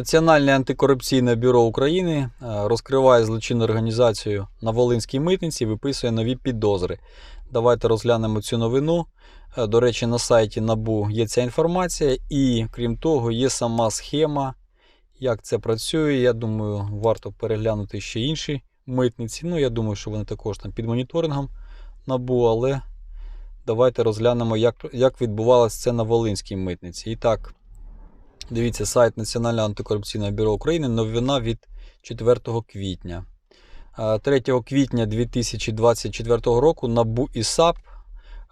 Національне антикорупційне бюро України е, розкриває злочинну організацію на Волинській митниці, виписує нові підозри. Давайте розглянемо цю новину. Е, До речі, на сайті НАБУ є ця інформація, і крім того, є сама схема, як це працює. Я думаю, варто переглянути ще інші митниці. Ну, я думаю, що вони також там під моніторингом НАБУ, але давайте розглянемо, як, як відбувалося це на Волинській митниці. І так, Дивіться сайт Національного антикорупційного бюро України. Новина від 4 квітня. Е, 3 квітня 2024 року НАБУ і САП,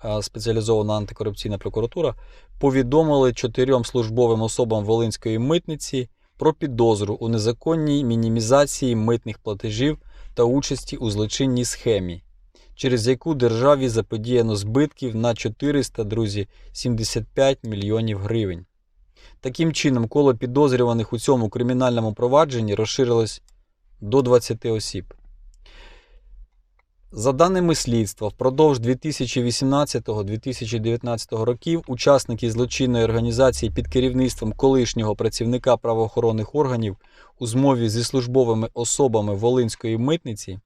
е, спеціалізована антикорупційна прокуратура, повідомили чотирьом службовим особам Волинської митниці про підозру у незаконній мінімізації митних платежів та участі у злочинній схемі, через яку державі заподіяно збитків на 400, друзі, 75 мільйонів гривень. Таким чином, коло підозрюваних у цьому кримінальному провадженні розширилось до 20 осіб. За даними слідства, впродовж 2018-2019 років учасники злочинної організації під керівництвом колишнього працівника правоохоронних органів у змові зі службовими особами Волинської митниці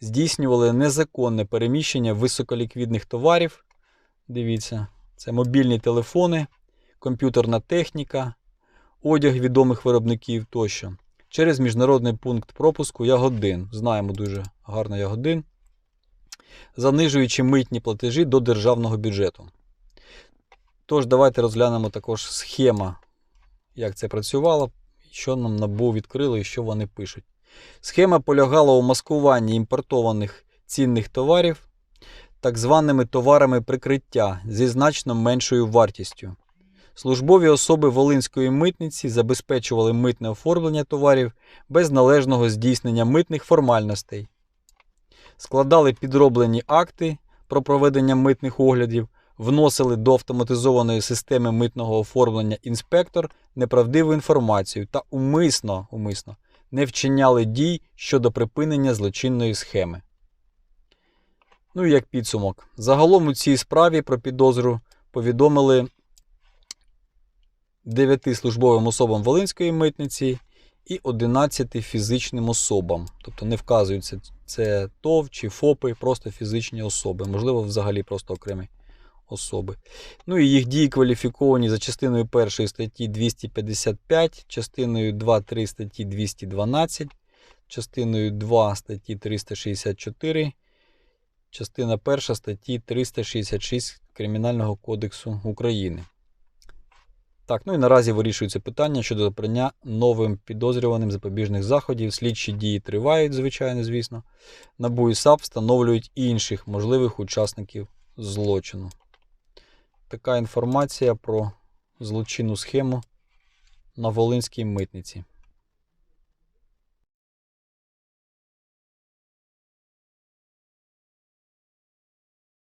здійснювали незаконне переміщення високоліквідних товарів. Дивіться, це мобільні телефони, комп'ютерна техніка, одяг відомих виробників тощо. Через міжнародний пункт пропуску Ягодин. Знаємо дуже гарно Ягодин. Занижуючи митні платежі до державного бюджету. Тож, давайте розглянемо також схема, як це працювало, що нам НАБУ відкрило і що вони пишуть. Схема полягала у маскуванні імпортованих цінних товарів так званими товарами прикриття зі значно меншою вартістю. Службові особи Волинської митниці забезпечували митне оформлення товарів без належного здійснення митних формальностей, складали підроблені акти про проведення митних оглядів, вносили до автоматизованої системи митного оформлення інспектор неправдиву інформацію та умисно, умисно не вчиняли дій щодо припинення злочинної схеми. Ну і як підсумок. Загалом у цій справі про підозру повідомили 9 службовим особам Волинської митниці і 11 фізичним особам. Тобто не вказується, це ТОВ чи ФОПи, просто фізичні особи, можливо, взагалі просто окремі особи. Ну і їх дії кваліфіковані за частиною 1 статті 255, частиною 2.3 статті 212, частиною 2 статті 364, частина 1 статті 366 Кримінального кодексу України. Так, ну і наразі вирішується питання щодо обрання новим підозрюваним запобіжних заходів. Слідчі дії тривають, звичайно, звісно. НАБУ і САП встановлюють інших можливих учасників злочину. Така інформація про злочинну схему на Волинській митниці.